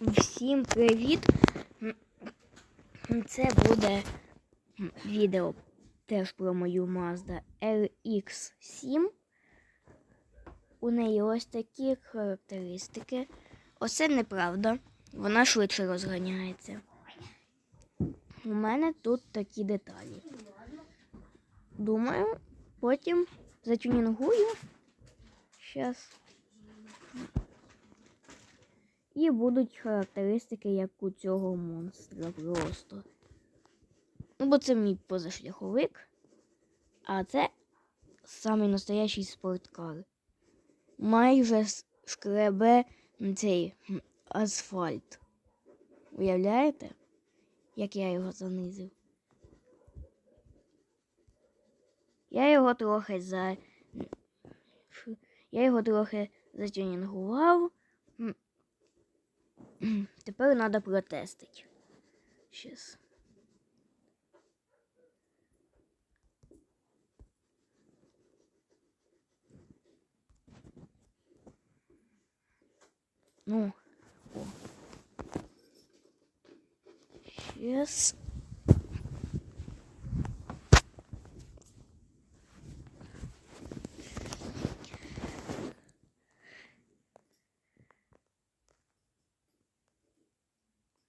Всім привіт! Це буде відео теж про мою Mazda RX7. У неї ось такі характеристики. Оце неправда. Вона швидше розганяється. У мене тут такі деталі. Думаю, потім затюнінгую. Щас. І будуть характеристики, як у цього монстра просто. Ну, бо це мій позашляховик, а це самий настоящий спорткар. Майже шкребе цей асфальт. Уявляєте, як я його занизив? Я його трохи за. Я його трохи затюнінгував. Тепер треба протестити. Щас. Ну, о. Щас.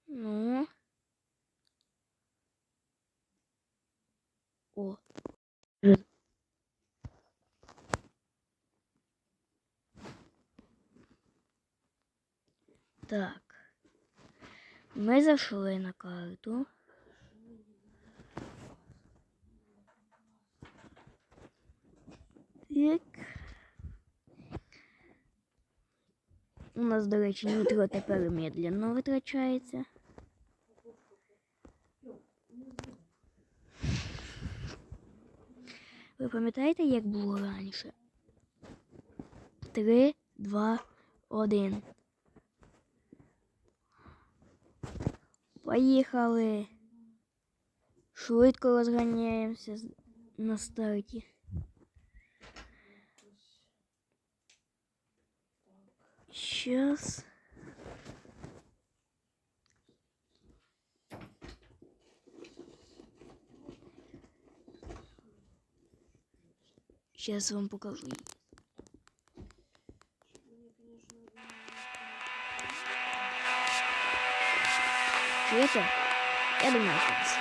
Ну. О. Так. Ми зайшли на карту. Так. У нас, до речі, нітро тепер медленно витрачається. Ви пам'ятаєте, як було раніше? Три, два, один. Поїхали. Швидко розганяємося на старті. Щас. Сейчас вам покажу. Чуєте? Я думаю, клас.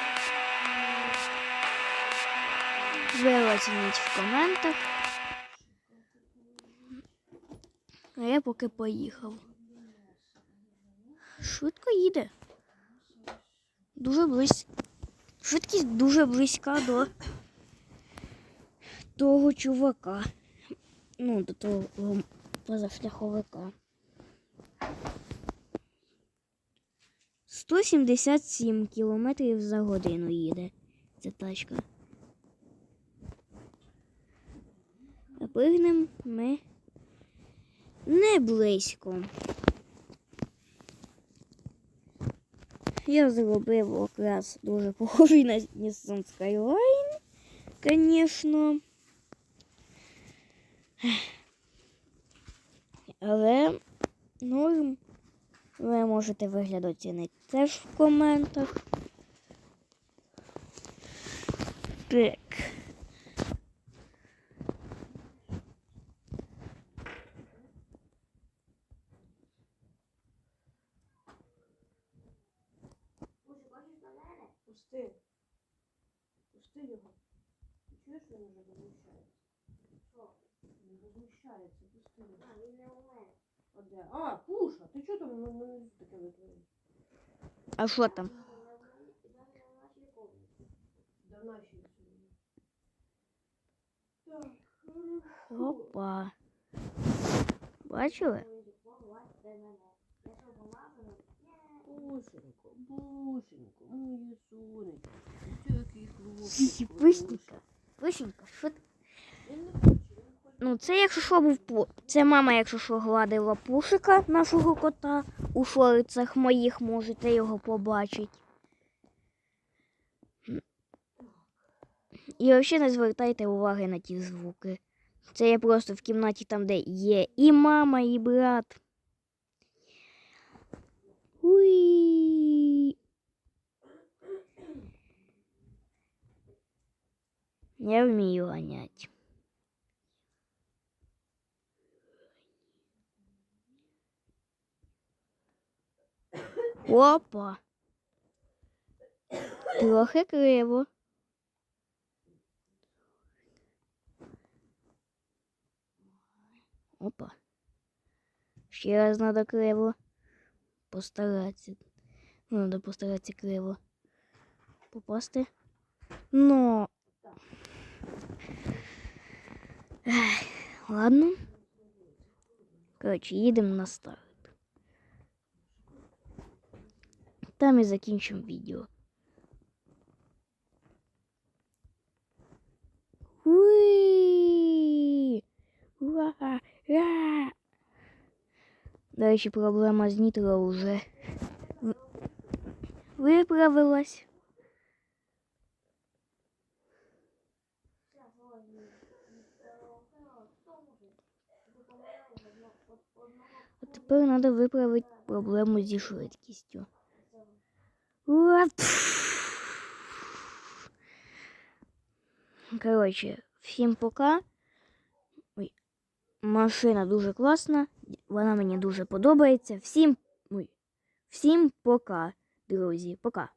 Ви оцініть в коментах. А я поки поїхав. Швидко їде. Дуже близько. Швидкість дуже близька до того чувака. Ну, до того позашляховика. 177 кілометрів за годину їде ця тачка. А ми не близько. Я зробив окрас дуже похожий на Nissan Skyline, звісно. Але норм. Ви можете вигляд оцінити теж в коментах. Так. Пусти. Пусти його. Чуєш, він вже возмущається? Що? Він возмущається, пусти його. А, він не у мене. А де? А, пуша, ти чого там на мене таке витворив? А що там? Да в нашій сьогодні. Так. Опа. Бачили? Бусенько, бусенько, моє сонечко. Ти який хлопчик. Пишенька. Пишенька, що ти? Ну, це, якщо що, був пу... Це мама, якщо що, гладила пушика нашого кота. У шорицях моїх можете його побачити. І взагалі не звертайте уваги на ті звуки. Це я просто в кімнаті там, де є і мама, і брат. Уй. Я вмію ганяти. Опа. Трохи криво. Опа. Ще раз надо криво. Постаратися. Ну, надо постаратися криво. Попасти. Но. Ех, ладно. Коротше, їдемо на старт. Там і закінчимо відео. Уи! Ура! Ра! До речі, проблема з нітро вже в- виправилась. А тепер треба виправити проблему зі швидкістю. Коротше, всім пока. Ой, машина дуже класна, вона мені дуже подобається. Всім, ой, всім пока, друзі, пока.